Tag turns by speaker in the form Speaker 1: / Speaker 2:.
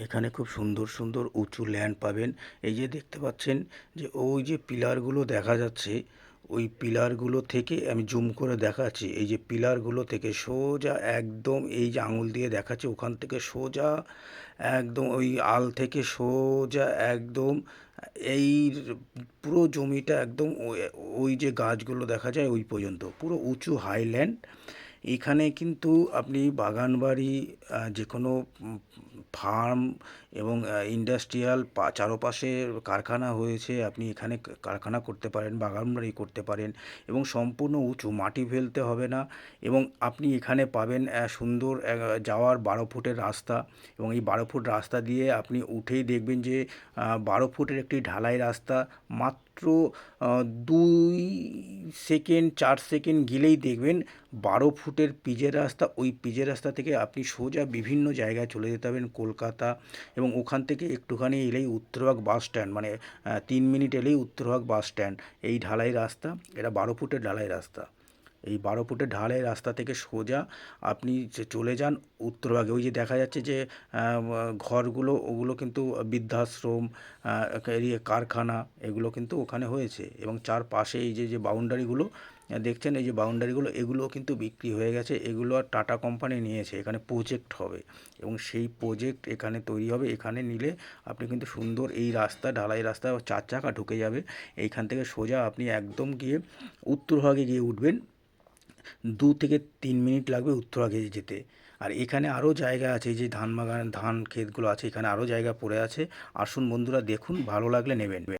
Speaker 1: এখানে খুব সুন্দর সুন্দর উঁচু ল্যান্ড পাবেন। এই যে দেখতে পাচ্ছেন যে ওই যে পিলারগুলো দেখা যাচ্ছে, ওই পিলারগুলো থেকে আমি জুম করে দেখাচ্ছি। এই যে পিলারগুলো থেকে সোজা একদম এই যে আঙুল দিয়ে দেখাচ্ছে, ওখান থেকে সোজা একদম ওই আল থেকে সোজা একদম এই পুরো জমিটা একদম ওই- যে গাছগুলো দেখা যায় ওই পর্যন্ত। পুরো উঁচু হাইল্যান্ড এখানে কিন্তু আপনি বাগান বাড়ি যে কোনো ফার্ম এবং ইন্ডাস্ট্রিয়াল চারপাশে কারখানা হয়েছে আপনি এখানে কারখানা করতে পারেন বাগান বাড়ি করতে পারেন এবং সম্পূর্ণ উঁচু মাটি ফেলতে হবে না এবং আপনি এখানে পাবেন সুন্দর যাওয়ার বারো ফুটের রাস্তা এবং এই বারো ফুট রাস্তা দিয়ে আপনি উঠেই দেখবেন যে বারো ফুটের একটি ঢালাই রাস্তা মাত্র আহ, দুই সেকেন্ড চার সেকেন্ড গেলেই দেখবেন বারো ফুটের পিজের রাস্তা, ওই পিজের রাস্তা থেকে আপনি সোজা বিভিন্ন জায়গায় চলে যেতে হবেন কলকাতা এবং ওখান থেকে একটুখানি এলেই উত্তরভাগ বাস স্ট্যান্ড মানে তিন মিনিট এলেই উত্তরভাগ বাস স্ট্যান্ড। এই ঢালাই রাস্তা, এটা বারো ফুটের ঢালাই রাস্তা। এই বারো ফুটে ঢালাই রাস্তা থেকে সোজা আপনি চলে যান উত্তরভাগে ওই যে দেখা যাচ্ছে যে ঘরগুলো, ওগুলো কিন্তু বৃদ্ধাশ্রম এরিয়া কারখানা, এগুলো কিন্তু ওখানে হয়েছে। এবং চারপাশে এই যে যে বাউন্ডারিগুলো দেখছেন এই যে বাউন্ডারিগুলো এগুলো কিন্তু বিক্রি হয়ে গেছে। এগুলো আর টাটা কোম্পানি নিয়েছে, এখানে প্রজেক্ট হবে। এবং সেই প্রজেক্ট এখানে তৈরি হবে, এখানে নিলে আপনি কিন্তু সুন্দর এই রাস্তা, ঢালাই রাস্তা চার চাকা ঢুকে যাবে। এইখান থেকে সোজা আপনি একদম গিয়ে উত্তরভাগে গিয়ে উঠবেন। দু থেকে তিন মিনিট লাগবে উত্তরাগে যেতে। আর এখানে আরও জায়গা আছে যে ধান বাগান ধান ক্ষেতগুলো আছে, এখানে আরও জায়গা পড়ে আছে। আসুন বন্ধুরা দেখুন, ভালো লাগলে নেবেন।